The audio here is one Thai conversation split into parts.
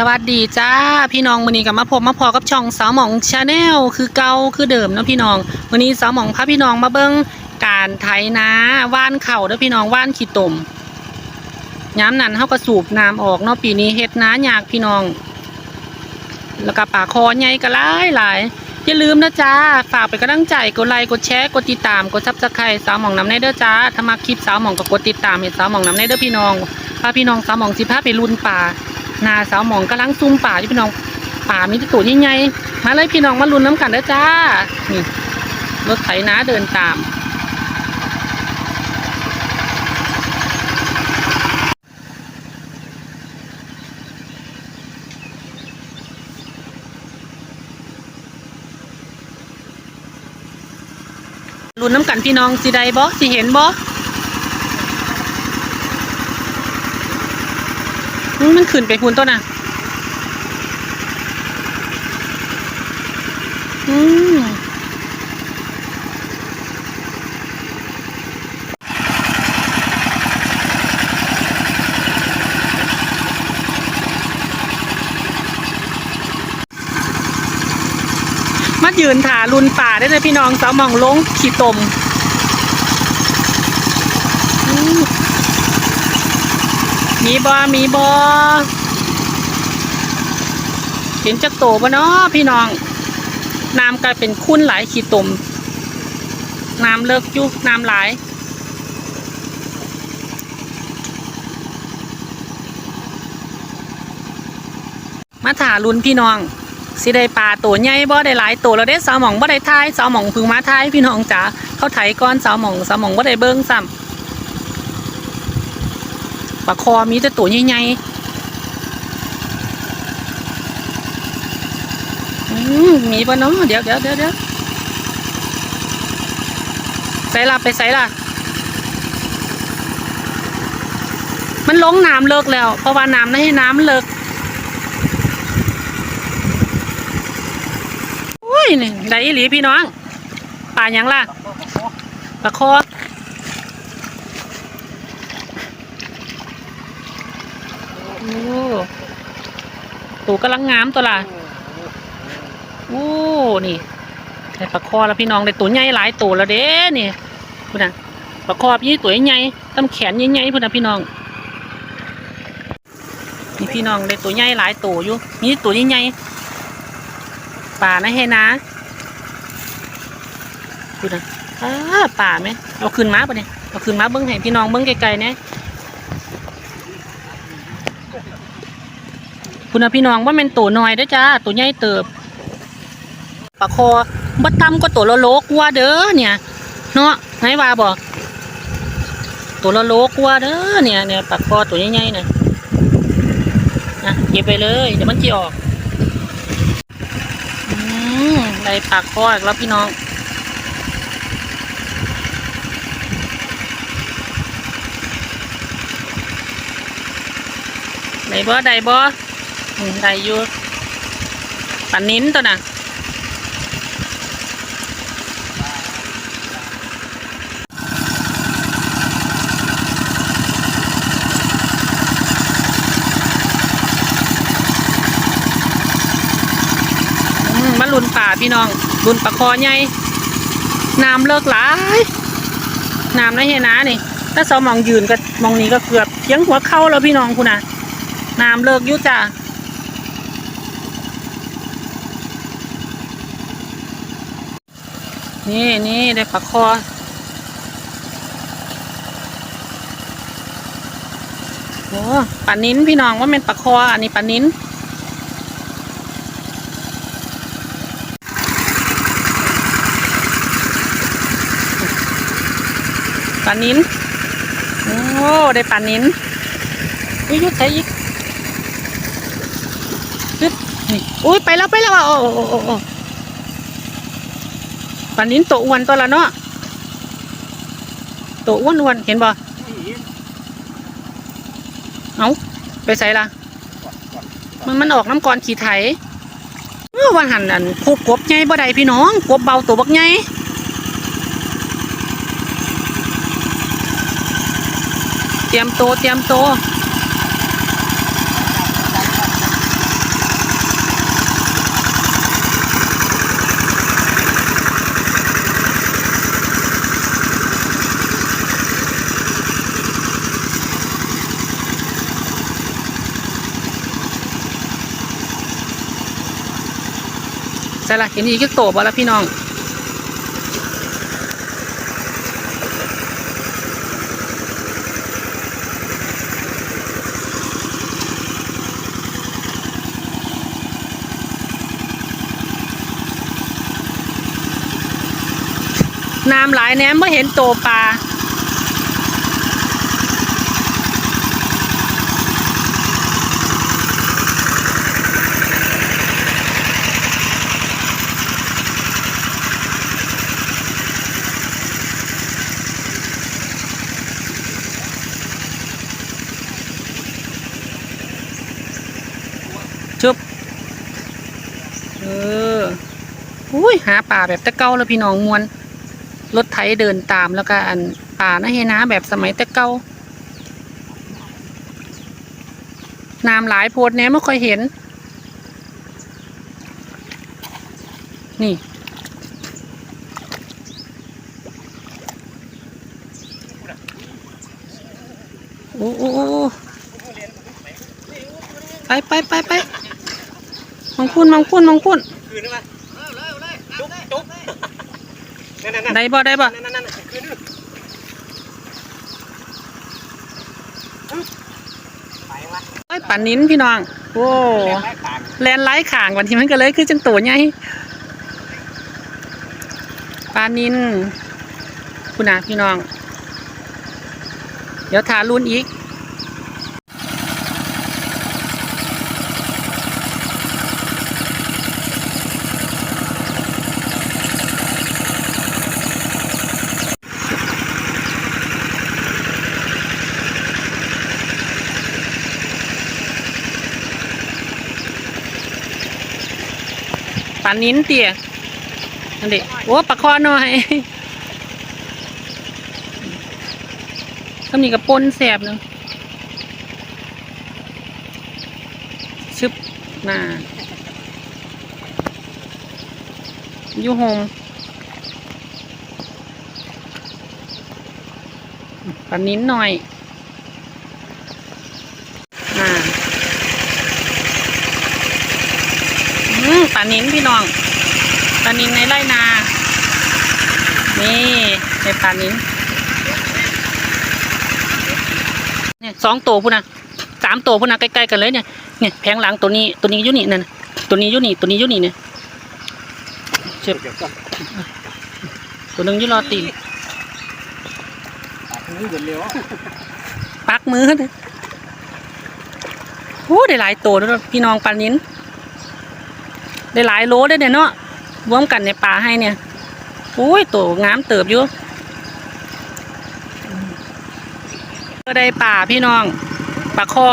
สวัสดีจ้าพี่น้องวันนี้กับมาพบมาพอกับช่องสาวหมองชาแนลคือเก่าคือเดิมนะพี่น้องวันนี้สาวหมองพาพี่น้องมาเบิ้งการไถนาว่านเข่าเด้อพี่น้องว่านขี้ตมย้ำนั้นเขาก็สูบน้ำออกเนาะปีนี้เฮ็ดนายากพี่น้อง แล้วก็ป่าคอใหญ่ก็หลายหลายอย่าลืมนะจ้าฝากเป็นกำลังใจกดไลค์กดแชร์กดติดตามกดซับสไครต์สาวหมองน้ำในเด้อจ้าถ้ามาคลิปสาวหมองก็กดติดตามเห็นสาวหมองน้ำในเด้อพี่น้องพาพี่น้องสาวหมองสิพาไปลุนป่า นาสาวหมองกำลังซุ่มป่าอยู่พี่น้องป่ามีต่ตัวใหญ่ๆมาเลยพี่น้องมาลุ้นน้ำกันเด้อจ้านี่รถไถนาเดินตามลุ้นน้ำกันพี่น้องสิใดบ่สิเห็นบอื้ มันขึ้นไปหุ่นต้นน่ะอืมมายืนถาลุนป่าได้เลยพี่น้องสาวหมองลงขี่ตมอืม มีบอมีบอเห็นจักโตปะเนาะพี่น้อง น้ำกลายเป็นคุ้นหลายขีดตม น้ำเลิกอยุน้ำหลายมาถาลุนพี่น้อง สิได้ปลาตัวใหญ่บ่ได้หลายตัวแล้วได้สาวหมองบ่ได้ทายสาวหมองพึ่งมาทายพี่น้องจ๋าเขาไถก้อนสาวหมองสาวหมองบ่ได้เบิ้งซ้ำ ปลาคอมีแต่ตัวใหญ่ๆมมีปะเนาะเดี๋ยวเดี๋ยวเดี๋ยวเดี๋ยวใส่ละไปใส่ละมันลงน้ำเลิกแล้ว เพราะว่าน้ำไม่ให้น้ำเลิกอุ้ยนี่ได้อีหลีพี่น้องป่าหยังล่ะปลาคอโอ้ ตัวกำลังงามตัวละโอ้นี่ได้ปลาคอแล้วพี่น้องได้ตัวใหญ่หลายตัวแล้วเด้นี่พุ่นนะปลาคอพี่ตัวใหญ่ต้นแขนใหญ่ๆพุ่นนะพี่น้องนี่พี่น้องได้ตัวใหญ่หลายตัวอยู่มีตัวใหญ่ๆป่านะเฮนะดูนะอ้าป่าไหมเอาขึ้นมาปะเนี่ยเอาขึ้นมาเบิ้งให้พี่น้องเบิ้งไกลๆเนี่ย คุณพี่น้องว่าเป็นตัวน้อยด้อจ้าตัวใหญ่เติบปลาคอบัดทำก็ตัวละโลกว่าเด้อเนี่ยเนาะไงว่าบอกตัวละโลกว่าเด้อเนี่ยเนี่ยปลาคอตัวใหญ่ๆเนี่ยอะเก็บไปเลยเดี๋ยวมันจะออกอืมได้ปากคออีกแล้วพี่น้องได้บ่ได้บ่อืม ได้อยู่ปันนิ้นตัวน่ะมมาลุนป่าพี่น้องลุนปลาคอใหญ่น้ำเลิกหลายน้ำนะเฮนะนี่ถ้าสมองยืนก็มองนี้ก็เกือบเทียงหัวเข้าแล้วพี่น้องคุณน่ะน้ำเลิกยุ่จ้ะ นี่นี่ได้ปลาคอโอ้ปลานิ้นพี่น้องว่าเป็นปลาคออันนี้ปลานิ้นปลานิ้นโอ้ได้ปลานิ้นอุ้ยยุดใส่อีกยึดนี่อุ้ยไปแล้วไปแล้วอะโอ้โอ้โอ้ ปลานิ้นตัวอ้วนตัวละเนาะตัวอ้วนอ้วนเห็นบ่เอาไปใส่ละมันมันออกน้ำกรนขี่ไถเมื่อวันหันอันคูกบใหญ่บ่ได้พี่น้องกบเบาตัวบักใหญ่เตรียมโตเตรียมโต ใส่ละเห็นอีกโตบ่แล้วพี่น้องน้ำหลายแหนมไม่เห็นโตปลา ชุบ เออ อุ้ย หาป่า แบบตะเก้าแล้วพี่น้องมวนรถไถเดินตามแล้วก็อันป่านะเฮนะแบบสมัยตะเก้าน้ำหลายโพดแหน่ไม่ค่อยเห็น นี่ โอ้โอ้ไปไปไปไปมองคุณมองคุณมองคุณคืนได้ไหมจุ๊บจุ๊บนั่นนั่นนั่น ได้บ่ได้บ่นั่นนั่นคืนนึงไปวะไอ้ยปันนิ้นพี่น้องโอ้แรงแรกต่างแลนไล่ข่างวันที่มันก็เลยคือจังตัวใหญ่ปลานินคุณนะพี่น้อง เดี๋ยวทารุ่นอีก ปลานิ้นเตี่ยนั่นดิโอ้ปลาคอหน่อยก็มีกระปนแสบเนาะชึบหน้าอยู่โฮมปลานิ้นหน่อยอ่า อืม ปลานินพี่น้องปลานินในไร่นา นี่ในปลานินเนี่ยสองตัวพุ่นนะสามตัวพุ่นนะใกล้ๆกันเลยเนี่ยเนี่ยแผงหลังตัวนี้ตัวนี้ยุนี่นั่นตัวนี้ยุนี่ตัวนี้ยุนี่เนี่ยเจ็บเดี๋ยวตัวหนึงยุรอตีนปักมือเลยโอ้ได้หลายตัวแล้วยพี่น้องปลานิ้น ได้หลายโลได้เนี่ยเนาะรวมกันในป่าให้เนี่ยโอ้ยตัวงามเติบอยู่ก็ได้ป่าพี่น้องปลาคอ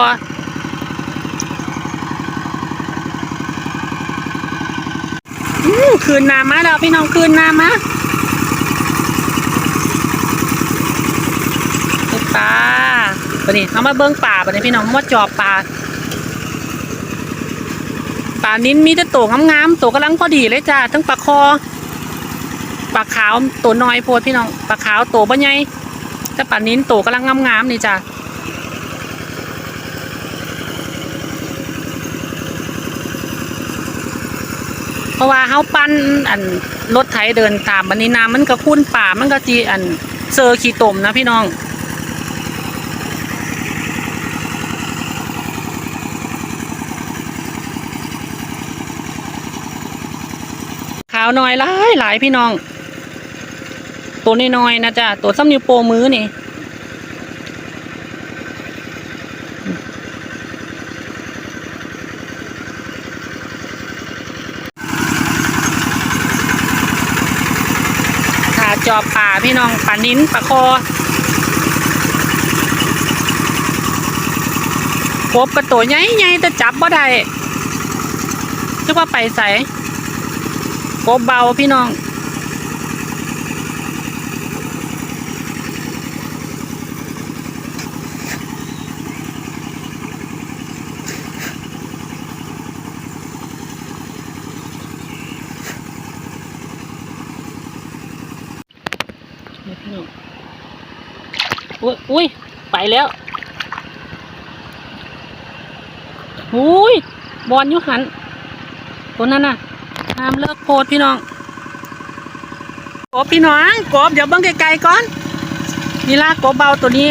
อืมคืนน้ำมาแล้วพี่น้องคืนน้ำมาได้ปลาปนี้เอามาเบิ้งป่าปนี้พี่น้องเขามาจอบปลา ปลานิ้นมีแต่ตัวงามๆตัวกำลังพอดีเลยจ้าทั้งปลาคอปลาขาวตัวน้อยโพดพี่น้องปลาขาวตัวบ่ใหญ่แต่ปลานิ้นตัวกำลังงามๆนี่จ้าเพราะว่าเฮาปั้นอันรถไถเดินตามบันนี้น้ำมันก็คุ้นป่ามันก็จีอันเซอร์ขี้ตมนะพี่น้องาวน้อยหลายหลายพี่น้อง ตัวน้อยๆนะจ๊ะตัวซ้ำนิ้วโป้มือนี่ขาจอบป่าพี่น้องป่านิ้นป่าคอพบกระตัวใหญ่ๆแต่จับบ่ได้จะว่าไปใส่ กบเบาพี่น้องพี่น้อง อุ้ย ไปแล้วอุ้ย บอลยุหันตัวนั้นน่ะ ห้ามเลิกโพดพี่น้องกบพี่น้องกบเดี๋ยวเบิ้งไกลๆก่อนนี่ล่ะกบเบาตัวนี้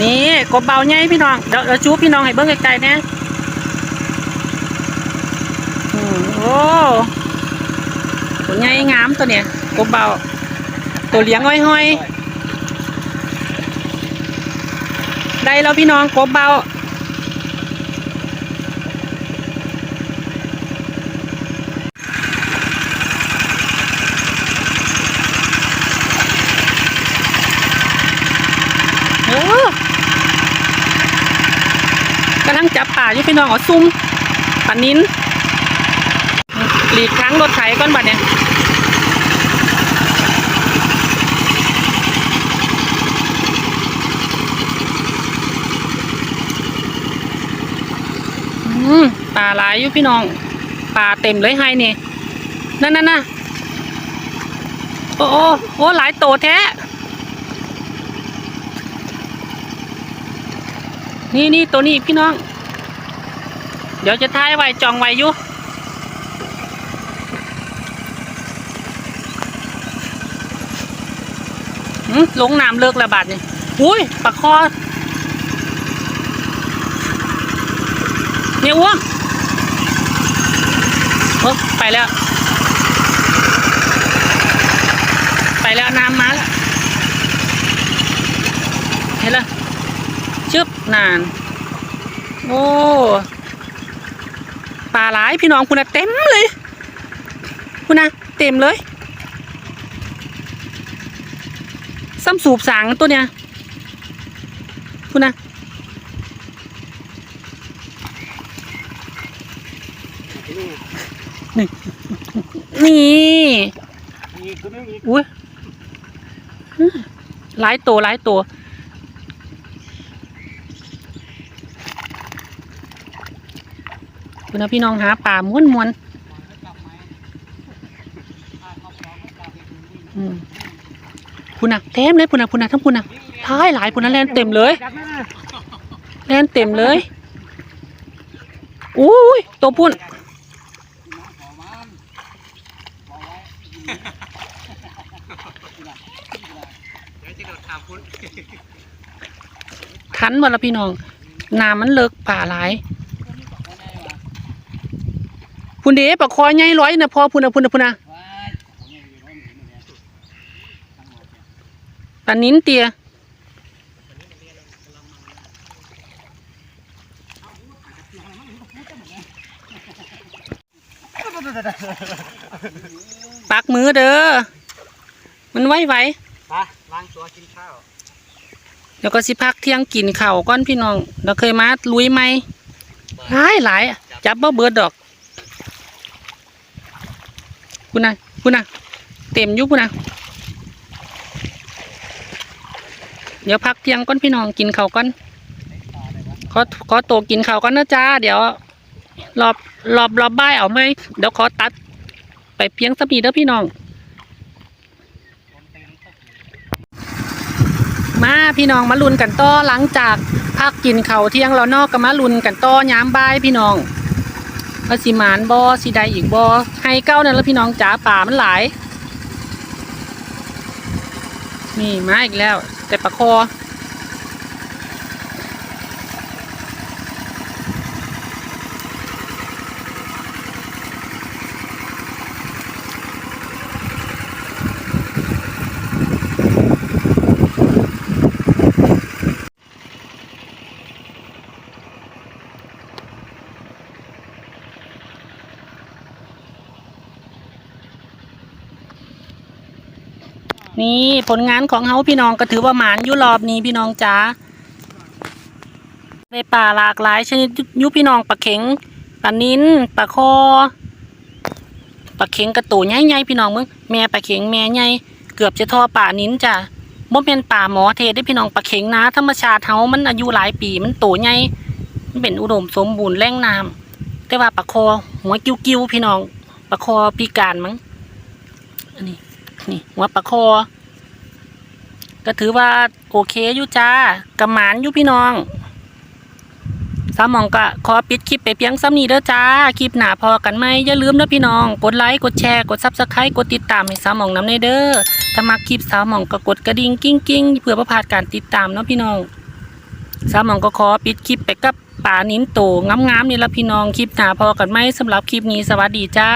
นี่กบเบาใหญ่พี่น้องเดี๋ยวเดี๋ยวชูพี่น้องให้เบิ้งไกลๆนะอืมโอ้ตัวใหญ่งามตัวเนี้ยกบเบาตัวเลี้ยงห้อยๆได้แล้วพี่น้องกบเบา โอ้กำลังจับป่าอยู่ พี่น้องอ๋อซุ่มปันนินหลีกทางรถไถก่อนบัดเนี่ยอืมป่าหลายอยู่พี่น้องป่าเต็มเลยให้นี่นั่นนั่นน่ะโอ้โอ้โอ้หลายโตแท้นี่นี่ตัวนี้พี่น้อง ดี๋ยวจะท้ายไว้จองไว้อยู่ลงน้ำเลิกระบาดนี่อุ้ยปลาคอเนี่ยอ้วงเออไปแล้ว ไปแล้วน้ำมาแล้วเห็นแล้วชึบนาน โอ้ ปลาหลายพี่น้องคุณนะเต็มเลย คุณนะเต็มเลยซ้ำสูบสางตัวเนี้ยคุณนะนี่นี่อีกตัวนึงอีกอุ้ยหลายตัวหลายตัว คุณนะพี่น้องหาป่าม้วนมวนๆคุณนะเต็มเลยคุณนะคุณนะทั้งคุณนะท้ายหลายคุณนะแลนเต็มเลยแลนเต็มเลยอุ้ยตัวพุ่นเดี๋ยวจะโดดขาพุ้นคันหมดล้วพี่น้องน้ำมันเลิกป่าหลาย พุ่นเด๋ปะคอใหญ่ร้อยนะพอพุ่นนะพุ่นนะพุ่นนะปลานิ้นเตียปักมือเด้อ มันไหวไหวไปล้างตัวกินข้าว เดี๋ยวก็สิพักเที่ยงกินข้าวก้อนพี่น้อง เราเคยมาลุยไหมหลายหลายอะจับบ่เบิดดอก คุณนะคุณนะเต็มยุบคุณนะเดี๋ยวพักเที่ยงก้อนพี่น้องกินข้าวก้อนขอขอโตกินข้าวก้อนนะจ้า เดี๋ยว รอบรอบรอบบ่ายเอาไหมเดี๋ยวขอตัด ไปเพียงสปีเด้อพี่น้อง มาพี่น้องมาลุนกันต่อหลังจากพักกินเขาวเที่ยงแล้วนอกก็มาลุนกันต่อย้ำบายพี่น้อง ว่าสิหมานบอสีใดอีกบอให้เก้านั่นแล้วพี่น้องจ๋าป่ามันหลายนี่มาอีกแล้ว แต่ปลาคอ นี่ผลงานของเฮาพี่น้องก็ถือว่าหมานยู่รอบนี้พี่น้องจ๋าในป่าหลากหลายชนิดยุพี่น้องปลาเข็งปลานิ้นปลาคอปลาเข็งกระตูใหญ่ๆพี่น้องมึงแม่ปลาเข็งแม่ใหญ่เกือบจะทอป่านิ้นจ้ะบ่เป็นป่าหมอเทศได้พี่น้องปลาเข็งนะธรรมชาติเฮามันอายุหลายปีมันโตใหญ่มันเป็นอุดมสมบูรณ์แหล่งน้ำแต่ว่าปลาคอหัวกิ้วๆพี่น้องปลาคอพิการมั้งอันนี้ นี่หัวปลาคอ ก็ถือว่าโอเคอยู่จ้ากำหมานอยู่พี่น้องสาวหมองก็ขอปิดคลิปไปเพียงซ้ำนี้เด้อจ้า คลิปหนาพอกันไหมอย่าลืมนะพี่น้อง กดไลค์ กดแชร์ กดซับสไครต์กดติดตามให้สาวหมองน้ำในเด้อ ถ้ามักคลิปสาวหมองก็กดกระดิ่งกิ้งกิ้งเพื่อประพาดการติดตามเนาะพี่น้องสาวหมองก็ขอปิดคลิปไปกับป่านิ้นโตงามๆนี่ละพี่น้อง คลิปหนาพอกันไหมสำหรับคลิปนี้สวัสดีจ้า